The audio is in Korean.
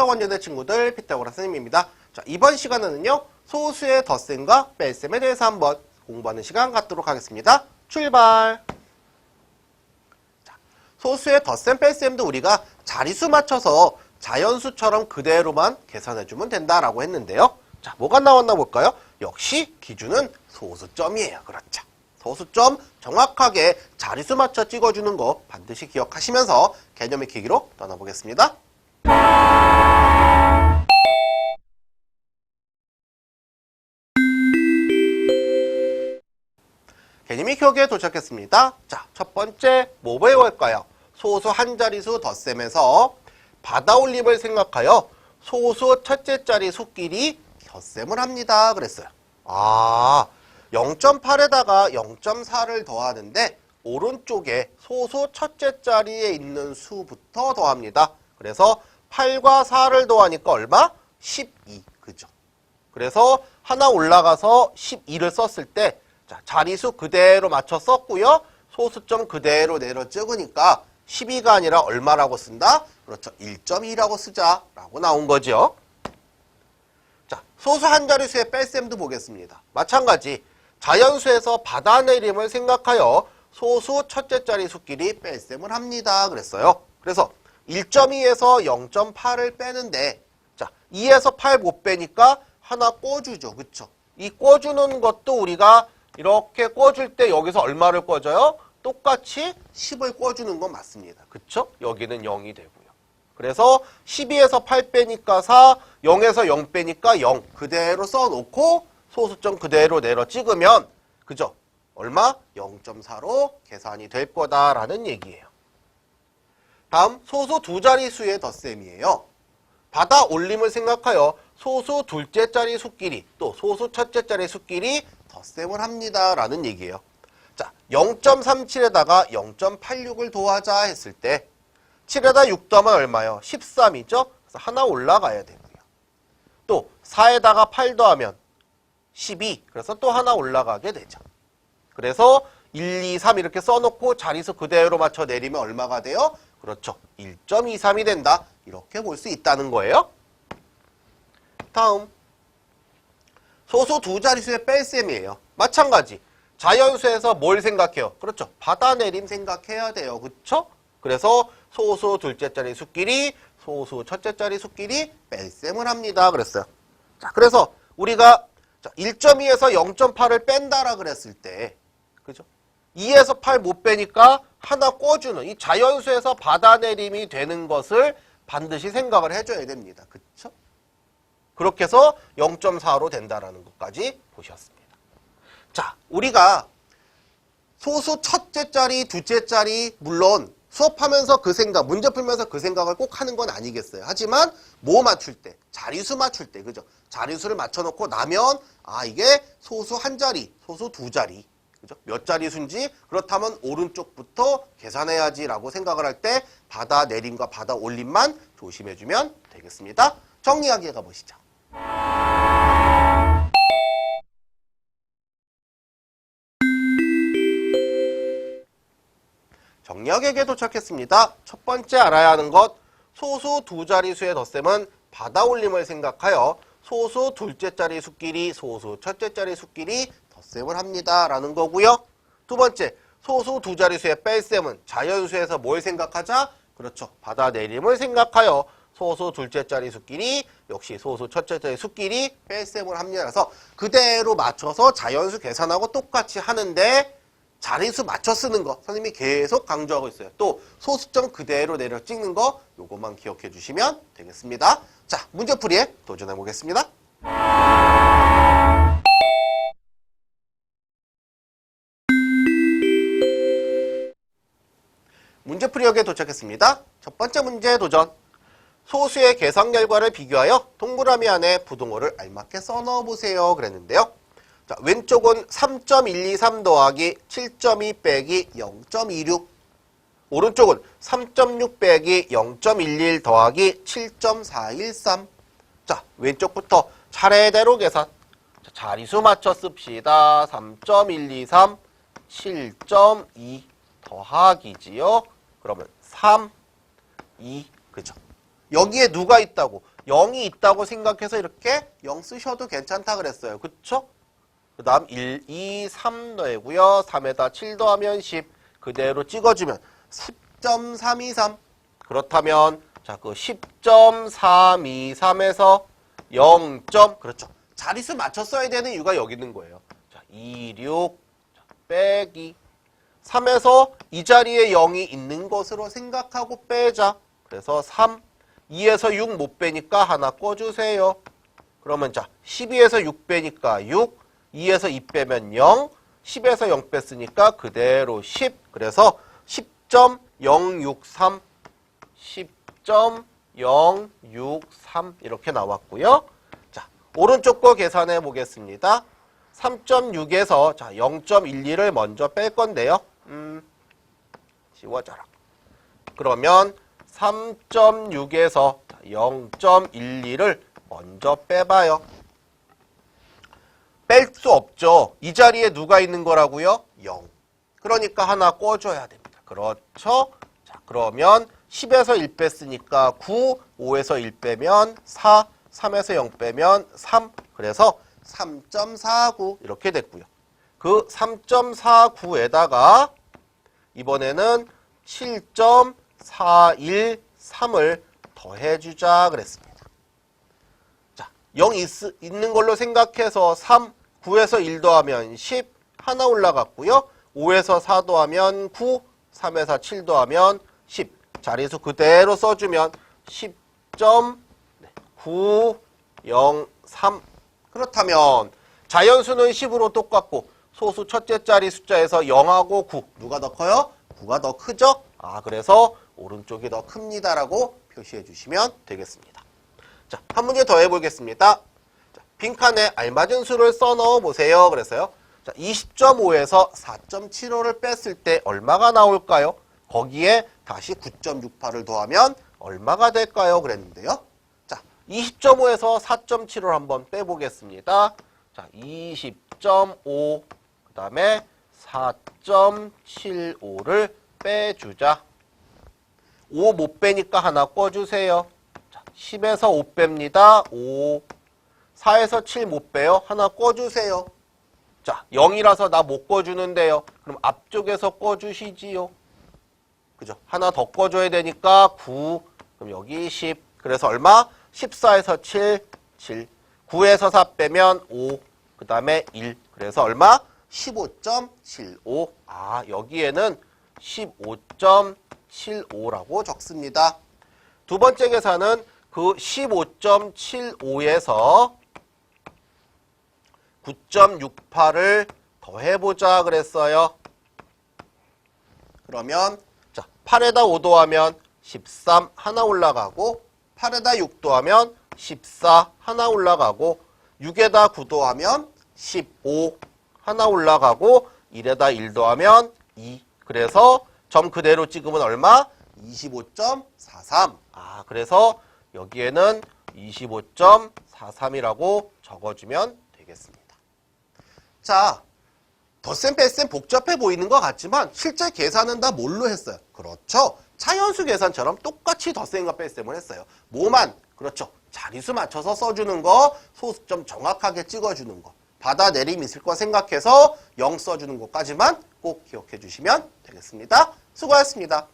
수학원여대 친구들 피타고라 선생님입니다. 자, 이번 시간에는요. 소수의 덧셈과 뺄셈에 대해서 한번 공부하는 시간 갖도록 하겠습니다. 출발! 자, 소수의 덧셈 뺄셈도 우리가 자리수 맞춰서 자연수처럼 그대로만 계산해주면 된다라고 했는데요. 자, 뭐가 나왔나 볼까요? 역시 기준은 소수점이에요. 그렇죠. 소수점 정확하게 자리수 맞춰 찍어주는 거 반드시 기억하시면서 개념의 계기로 떠나보겠습니다. 개념이 기억에 도착했습니다. 자, 첫 번째 뭐 배워볼까요? 소수 한 자리수 덧셈에서 받아올림을 생각하여 소수 첫째 자리 수끼리 덧셈을 합니다. 그랬어요. 아, 0.8에다가 0.4를 더하는데 오른쪽에 소수 첫째 자리에 있는 수부터 더합니다. 그래서 8과 4를 더하니까 얼마? 12. 그죠? 그래서 하나 올라가서 12를 썼을 때 자, 자리수 그대로 맞춰 썼고요. 소수점 그대로 내려 찍으니까 12가 아니라 얼마라고 쓴다? 그렇죠. 1.2라고 쓰자라고 나온 거죠. 자, 소수 한 자리수의 뺄셈도 보겠습니다. 마찬가지 자연수에서 받아내림을 생각하여 소수 첫째 자리 수끼리 뺄셈을 합니다. 그랬어요. 그래서 1.2에서 0.8을 빼는데 자, 2에서 8 못 빼니까 하나 꿔주죠. 그쵸? 이 꿔주는 것도 우리가 이렇게 꿔줄 때 여기서 얼마를 꿔줘요? 똑같이 10을 꿔주는 건 맞습니다. 그쵸? 여기는 0이 되고요. 그래서 12에서 8 빼니까 4, 0에서 0 빼니까 0 그대로 써놓고 소수점 그대로 내려 찍으면 그죠? 얼마? 0.4로 계산이 될 거다라는 얘기예요. 다음 소수 두 자리수의 덧셈이에요. 받아 올림을 생각하여 소수 둘째 자리 수끼리 또 소수 첫째 자리 수끼리 덧셈을 합니다라는 얘기예요. 자, 0.37에다가 0.86을 더하자 했을 때 7에다 6 더하면 얼마요? 13이죠? 그래서 하나 올라가야 되고요. 또 4에다가 8 더하면 12. 그래서 또 하나 올라가게 되죠. 그래서 1, 2, 3 이렇게 써놓고 자리수 그대로 맞춰 내리면 얼마가 돼요? 그렇죠. 1.23이 된다. 이렇게 볼 수 있다는 거예요. 다음. 소수 두 자리수의 뺄셈이에요. 마찬가지. 자연수에서 뭘 생각해요? 그렇죠. 받아내림 생각해야 돼요. 그렇죠? 그래서 소수 둘째 자리 수끼리 소수 첫째 자리 수끼리 뺄셈을 합니다. 그랬어요. 자, 그래서 우리가 1.2에서 0.8을 뺀다라 그랬을 때 그죠? 2에서 8 못 빼니까 하나 꿔주는 이 자연수에서 받아내림이 되는 것을 반드시 생각을 해줘야 됩니다. 그렇죠? 그렇게 해서 0.4로 된다라는 것까지 보셨습니다. 자, 우리가 소수 첫째 자리, 둘째 자리 물론 수업하면서 그 생각, 문제 풀면서 그 생각을 꼭 하는 건 아니겠어요. 하지만 뭐 맞출 때, 자리수 맞출 때, 그죠? 자리수를 맞춰놓고 나면 아 이게 소수 한 자리, 소수 두 자리, 그죠? 몇 자리 수인지 그렇다면 오른쪽부터 계산해야지라고 생각을 할 때 받아 내림과 받아 올림만 조심해주면 되겠습니다. 정리하기에 가보시죠. 정리하기에 도착했습니다. 첫 번째 알아야 하는 것, 소수 두 자리수의 덧셈은 받아 올림을 생각하여 소수 둘째 자리 수끼리 소수 첫째 자리 수끼리 덧셈을 합니다. 라는 거고요. 두 번째, 소수 두 자리수의 뺄셈은 자연수에서 뭘 생각하자? 그렇죠. 받아내림을 생각하여 소수 둘째 자리 수끼리 역시 소수 첫째 자리 수끼리 뺄셈을 합니다. 그래서 그대로 맞춰서 자연수 계산하고 똑같이 하는데 자리수 맞춰 쓰는 거 선생님이 계속 강조하고 있어요. 또 소수점 그대로 내려 찍는 거 요것만 기억해 주시면 되겠습니다. 자, 문제풀이에 도전해 보겠습니다. 문제풀이역에 도착했습니다. 첫 번째 문제 도전. 소수의 계산 결과를 비교하여 동그라미 안에 부등호를 알맞게 써넣어 보세요. 그랬는데요. 자, 왼쪽은 3.123 더하기 7.2 빼기 0.26 오른쪽은 3.6 빼기 0.11 더하기 7.413 자, 왼쪽부터 차례대로 계산. 자, 자리수 맞춰 씁시다. 3.123 7.2 더하기지요. 그러면 3, 2 그죠 여기에 누가 있다고 0이 있다고 생각해서 이렇게 0 쓰셔도 괜찮다 그랬어요. 그쵸? 그 다음 1, 2, 3 더해고요. 3에다 7 더하면 10. 그대로 찍어주면 10.323. 그렇다면 자, 그 10.323에서 0. 그렇죠. 자릿수 맞춰 써야 되는 이유가 여기 있는 거예요. 자, 2, 6 자, 빼기 3에서 이 자리에 0이 있는 것으로 생각하고 빼자. 그래서 3, 2에서 6 못 빼니까 하나 꺼주세요. 그러면 자, 12에서 6 빼니까 6, 2에서 2 빼면 0, 10에서 0 뺐으니까 그대로 10. 그래서 10.063, 10.063 이렇게 나왔고요. 자, 오른쪽 거 계산해 보겠습니다. 3.6에서 자, 0.12를 먼저 뺄 건데요. 음, 지워져라. 그러면 3.6에서 0.12를 먼저 빼봐요. 뺄 수 없죠. 이 자리에 누가 있는 거라고요? 0. 그러니까 하나 꿔줘야 됩니다. 그렇죠? 자, 그러면 10에서 1 뺐으니까 9, 5에서 1 빼면 4, 3에서 0 빼면 3. 그래서 3.49 이렇게 됐고요. 그 3.49에다가 이번에는 7.413을 더해주자 그랬습니다. 자, 0 있, 있는 걸로 생각해서 3, 9에서 1 더하면 10 하나 올라갔고요. 5에서 4 더하면 9, 3에서 7 더하면 10. 자리수 그대로 써주면 10.903 그렇다면 자연수는 10으로 똑같고 소수 첫째 자리 숫자에서 0하고 9 누가 더 커요? 9가 더 크죠? 아 그래서 오른쪽이 더 큽니다라고 표시해 주시면 되겠습니다. 자, 한 문제 더 해보겠습니다. 자, 빈칸에 알맞은 수를 써 넣어 보세요. 그래서요. 자, 20.5에서 4.75를 뺐을 때 얼마가 나올까요? 거기에 다시 9.68을 더하면 얼마가 될까요? 그랬는데요. 자, 20.5에서 4.75를 한번 빼보겠습니다. 자, 20.5, 그 다음에 4.75를 빼주자. 5 못 빼니까 하나 꿔주세요. 자, 10에서 5 뺍니다. 5. 4에서 7 못 빼요. 하나 꿔주세요. 자, 0이라서 나 못 꿔주는데요. 그럼 앞쪽에서 꿔주시지요. 그죠? 하나 더 꿔줘야 되니까 9. 그럼 여기 10. 그래서 얼마? 14에서 7, 7. 9에서 4 빼면 5. 그 다음에 1. 그래서 얼마? 15.75. 아, 여기에는 15.75라고 적습니다. 두 번째 계산은 그 15.75에서 9.68을 더해보자 그랬어요. 그러면 자 8에다 5 더하면 13 하나 올라가고 8에다 6 더하면 14 하나 올라가고 6에다 9 더하면 15 하나 올라가고 1에다 1 더하면 2 그래서 점 그대로 찍으면 얼마? 25.43 아 그래서 여기에는 25.43이라고 적어주면 되겠습니다. 자, 덧셈 뺄셈 복잡해 보이는 것 같지만 실제 계산은 다 뭘로 했어요? 그렇죠. 차연수 계산처럼 똑같이 덧셈과 뺄셈을 했어요. 뭐만 그렇죠. 자리수 맞춰서 써주는 거, 소수점 정확하게 찍어주는 거, 받아내림이 있을 거 생각해서 0 써주는 것까지만 꼭 기억해 주시면 되겠습니다. 수고하셨습니다.